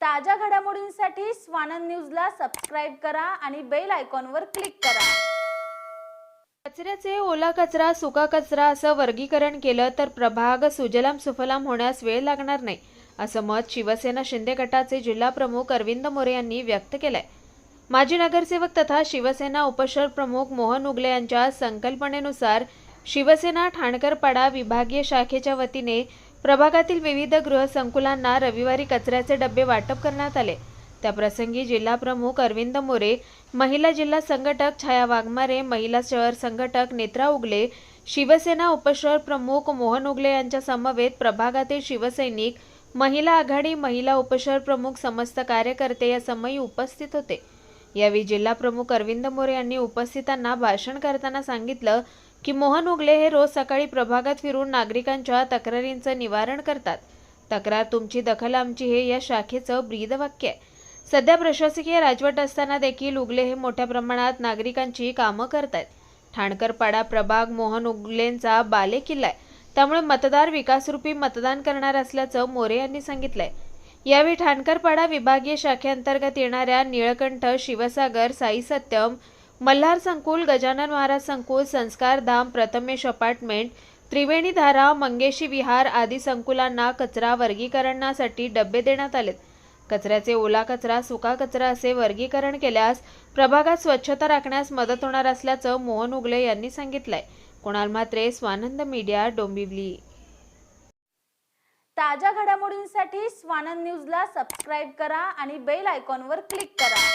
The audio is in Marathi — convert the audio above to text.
ताज्या घडामोडींसाठी स्वानंद न्यूजला सबस्क्राईब करा आणि बेल आयकॉनवर क्लिक करा. कचऱ्याचे ओला कचरा सुका कचरा असं वर्गीकरण केलं तर प्रभाग सुजलाम सुफलाम होण्यास वेळ लागणार नाही असं मत शिवसेना शिंदे गटाचे जिल्हा प्रमुख अरविंद मोरे यांनी व्यक्त केलंय. माजी नगरसेवक तथा शिवसेना उपशहर प्रमुख मोहन उगले यांच्या संकल्पनेनुसार शिवसेना ठाणकरपाडा विभागीय शाखेच्या वतीने प्रभागातील विविध गृहसंकुलांना रविवारी कचऱ्याचे डबे वाटप करण्यात आले. त्याप्रसंगी जिल्हा प्रमुख अरविंद मोरे महिला जिल्हा संघटक छाया वाघमारे महिला शहर संघटक नेत्रा उगले शिवसेना उपशहर प्रमुख मोहन उगले यांच्या समवेत प्रभागातील शिवसैनिक महिला आघाडी महिला उपशहर प्रमुख समस्त कार्यकर्ते या समयी उपस्थित होते. यावेळी जिल्हा प्रमुख अरविंद मोरे यांनी उपस्थितांना भाषण करताना सांगितलं की मोहन उगले हे रोज सकाळी प्रभागात फिरून नागरिकांच्या तक्रारींचं निवारण करतात. तक्रार तुमची दखल आमची हे या शाखेचं ब्रीदवाक्य आहे. सध्या प्रशासकीय राजवट असताना देखील उगले हे मोठ्या प्रमाणात नागरिकांची कामं करतायत. ठाणकरपाडा प्रभाग मोहन उगलेंचा बाले किल्ला आहे. त्यामुळे मतदार विकासरूपी मतदान करणार असल्याचं मोरे यांनी सांगितलंय. यावेळी ठाणकरपाडा विभागीय शाखेअंतर्गत येणाऱ्या निळकंठ शिवसागर साई सत्यम मल्हार संकुल गजानन महाराज संकुल संस्कार धाम प्रथमेश अपार्टमेंट त्रिवेणी धारा मंगेशी विहार आदी संकुलांना कचरा वर्गीकरणासाठी डबे देण्यात आलेत. कचऱ्याचे ओला कचरा सुका कचरा असे वर्गीकरण केल्यास प्रभागात स्वच्छता राखण्यास मदत होणार असल्याचं मोहन उगले यांनी सांगितलंय. कुणाल म्हात्रे स्वानंद मीडिया डोंबिवली. ताज्या घडामोडींसाठी स्वानंद न्यूजला सबस्क्राईब करा आणि बेल आयकॉनवर क्लिक करा.